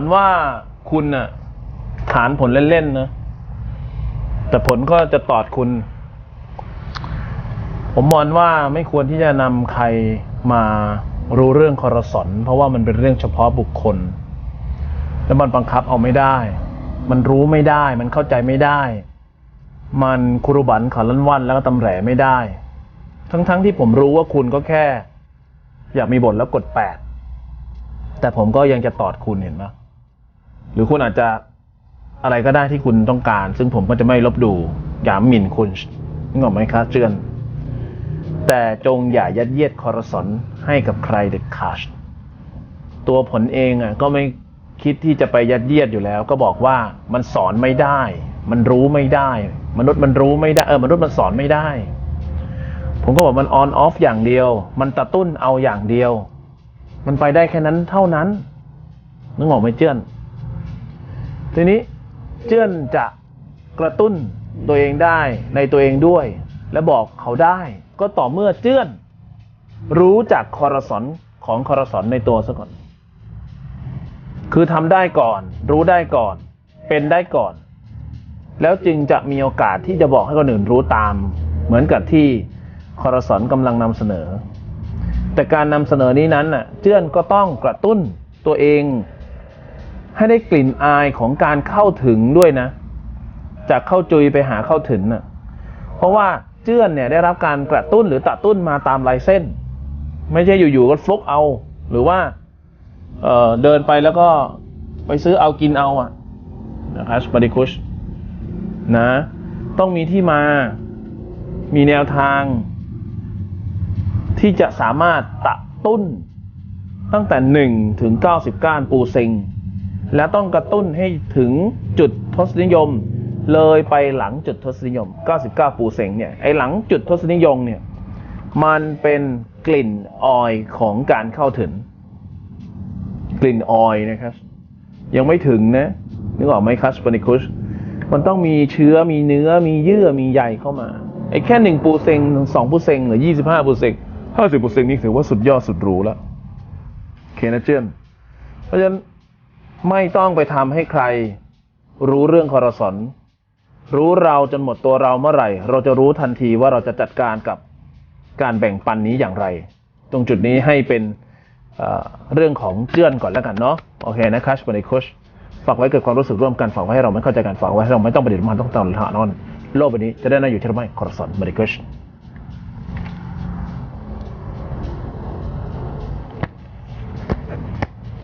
ลว่าคุณน่ะฐานผลเล่นๆนะ แต่ผลก็จะตอดคุณ ผมมองว่าไม่ควรที่จะนำใครมารู้เรื่องคอรสอนเพราะว่ามันเป็นเรื่องเฉพาะบุคคล แล้วมันบังคับเอาไม่ได้ มันรู้ไม่ได้ มันเข้าใจไม่ได้ มันคุรุบันขาลันวันแล้วก็ตำแหน่ไม่ได้ ทั้งๆที่ผมรู้ว่าคุณก็แค่ อยากมีบทแล้วกดแปดแต่ผมก็ยังจะตอดคุณเห็นไหม หรือคุณอาจจะอะไรก็ได้ที่คุณต้องการ ซึ่งผมก็จะไม่ลบดูหยาหมิ่นคุณนึกออกไหมครับเจือน แต่จงอย่ายัดเยียดคอรสอนให้กับใครเด็ดขาดตัวผลเองอะก็ไม่คิดที่จะไปยัดเยียดอยู่แล้ว ก็บอกว่ามันสอนไม่ได้ มันรู้ไม่ได้ มนุษย์มันรู้ไม่ได้เออมนุษย์มันสอนไม่ได้ ผมก็บอกมันออนออฟอย่างเดียว มันกระตุ้นเอาอย่างเดียว มันไปได้แค่นั้นเท่านั้นนึกออกไหมเจื้อน ทีนี้เจื้อนจะกระตุ้นตัวเองได้ในตัวเองด้วย และบอกเขาได้ ก็ต่อเมื่อเจื้อน รู้จักคอรสอนของคอรสอนในตัวซะก่อน คือทำได้ก่อน รู้ได้ก่อน เป็นได้ก่อน แล้วจึงจะมีโอกาสที่จะบอกให้คนอื่นรู้ตาม เหมือนกับที่คอรสอนกำลังนำเสนอ แต่การนำเสนอนี้นั้นน่ะเจื้อนก็ต้องกระตุ้นตัวเอง ให้ได้กลิ่นอายของการเข้าถึงด้วยนะ จากเข้าจุยไปหาเข้าถึงน่ะ เพราะว่าเจื้อนเนี่ยได้รับการกระตุ้นหรือตัดตุ้นมาตามลายเส้น ไม่ใช่อยู่ๆก็ฟลุกเอา หรือว่าเเดินไปแล้วก็ไปซื้อเอากินเอาอะนะครับปาริคุชนะ ต้องมีที่มา มีแนวทาง ที่จะสามารถตะตุ้นตั้งแต่ 1 ถึง90ก้านปูเซ็ง และต้องกระตุ้นให้ถึงจุดทศนิยม เลยไปหลังจุดทศนิยม 99 ปูเซงเนี่ยไอหลังจุดทศนิยมเนี่ยมันเป็นกลิ่นออยของการเข้าถึง กลิ่นออยนะครับ ยังไม่ถึงนะนึกออกไหมคัสปานิคุชมันต้องมีเชื้อมีเนื้อมีเยื่อมีใยเข้ามาไอ้แค่หนึ่งปูเซงสองปูเซงหรือยี่สิบห้าปูเซงห้าสิบปูเซงนี่ถือว่าสุดยอดสุดหรูแล้วเคนะเจนเพราะฉะนั้น ไม่ต้องไปทำให้ใคร รู้เรื่องคอรสอนรู้เราจนหมดตัวเราเมื่อไหร่ เราจะรู้ทันทีว่าเราจะจัดการกับการแบ่งปันนี้อย่างไร ตรงจุดนี้ให้เป็นเเรื่องของเจือนก่อนแล้วกันเนาะโอเคนะคัชปนิคุชฝากไว้เกิดความรู้สึกร่วมกันฝากไว้ให้เราไม่เข้าใจกันฝากไว้ให้เราไม่ต้องประเดิษฐ์มันต้องตอนหานอน โลกใบนี้จะได้น่าอยู่ที่เราไม่คอรสอนบริคุช